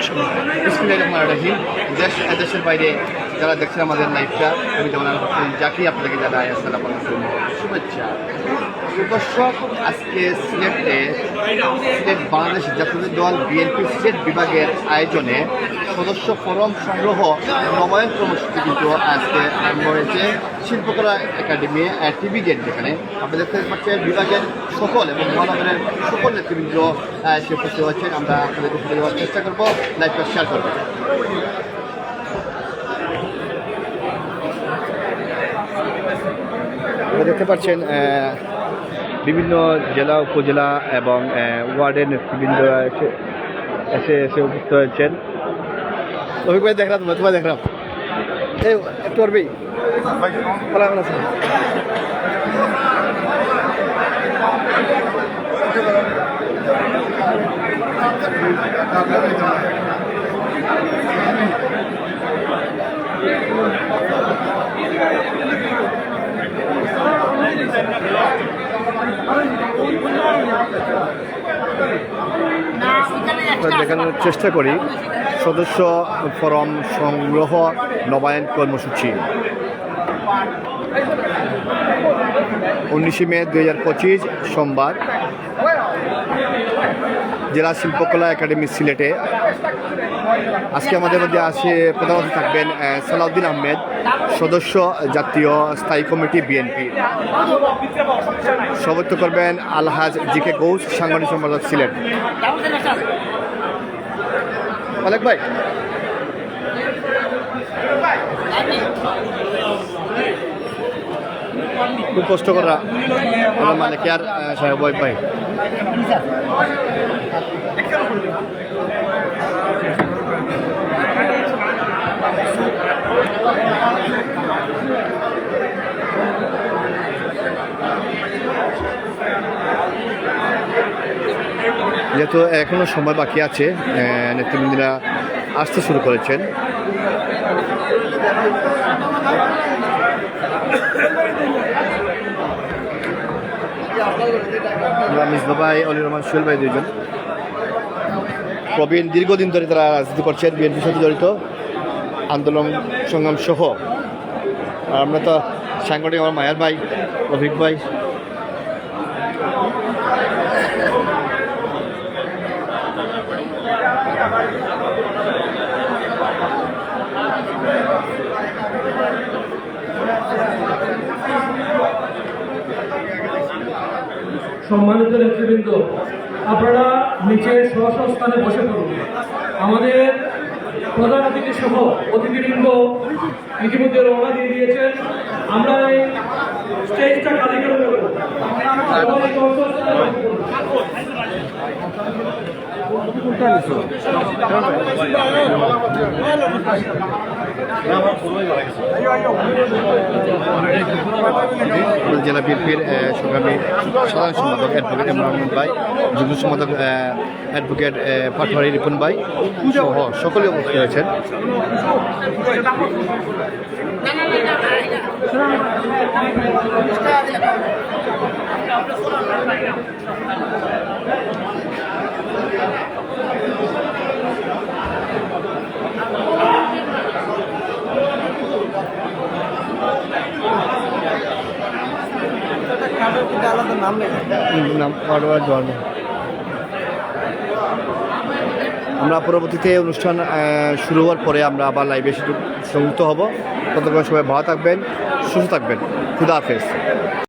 বিসমিল্লাহির রহমানির রহিম। দেশ দেশের বাইরে যারা দেখছেন আমাদের লাইফটা আমি যেমন যাকেই আপনাদেরকে জানাই আসসালাম আলাইকুম, শুভেচ্ছা। দর্শক আজকে সিলেটে সিলেট বাংলাদেশ জাতীয় দল বিএনপি সিলেট বিভাগের আয়োজনে সদস্য ফরম সংগ্রহ নবায়ন কর্মসূচি কিন্তু আজকে আরম্ভ হয়েছে। শিল্পকলা একাডেমি টিভি গেট যেখানে আপনি দেখতে পাচ্ছেন, বিভাগের সকল এবং মহানগরের সকল নেতৃবৃন্দ সে উপস্থিত হচ্ছেন আমরা আপনাদের দেওয়ার চেষ্টা করব লাইভটা শেয়ার করব। আপনারা দেখতে পাচ্ছেন বিভিন্ন জেলা উপজেলা এবং আহ, ওয়ার্ডের নেতৃবৃন্দ এসে এসে উপস্থিত হয়েছেন। রফিক ভাই দেখলাম তোমার তোমার দেখলাম। এই একটু করবি ভালো দেখানোর চেষ্টা করি, সদস্য ফরম সংগ্রহ নবায়ন কর্মসূচি। উনিশে মে দুই হাজার পঁচিশ, সোমবার, জেলা শিল্পকলা একাডেমি সিলেটে। আজকে আমাদের মধ্যে আসে প্রধানত থাকবেন সালাউদ্দিন আহমেদ, সদস্য জাতীয় স্থায়ী কমিটি বিএনপি। সভাপতিত্ব করবেন আলহাজ জি কে গৌস সাংগঠনিক সম্পাদক সিলেট। মালিক ভাই। খুব কষ্ট করা আমার মালিক। আর সাহেব ভাই। যেহেতু এখনও সময় বাকি আছে নেতৃবৃন্দরা আসতে শুরু করেছেন। মিসবা ভাই অলি রহমান, সোহেল ভাই দুইজন। প্রবীণ দীর্ঘদিন ধরে তারা রাজনীতি করছেন, বিএনপির সাথে জড়িত, আন্দোলন সংগ্রাম সহ। আর আমরা তো সাংগঠনিক আমার মায়ার ভাই, রফিক ভাই সম্মানিত নেতৃবৃন্দ, আপনারা নিচে স্থানে বসে পড়ুন। আমাদের প্রধান অতিথি সহ অতিথিবৃন্দ ইতিমধ্যে রওনা দিয়ে দিয়েছেন। আমরা এই স্টেজটা খালি করে দেবো সবাই স্ব স্ব স্থানে বসে পড়ুন। জেলা বিএনপির সংগ্রামী সাধারণ সম্পাদক অ্যাডভোকেট ইমরান ভাই, যুগ্ম সম্পাদক অ্যাডভোকেট পাটোয়ারি রিপন ভাই সহ সকলে উপস্থিত আমরা পরবর্তীতে অনুষ্ঠান শুরু হওয়ার পরে আমরা আবার লাইভে সংযুক্ত হব। ততক্ষণ সবাই ভালো থাকবেন, সুস্থ থাকবেন। খুদা হাফেজ।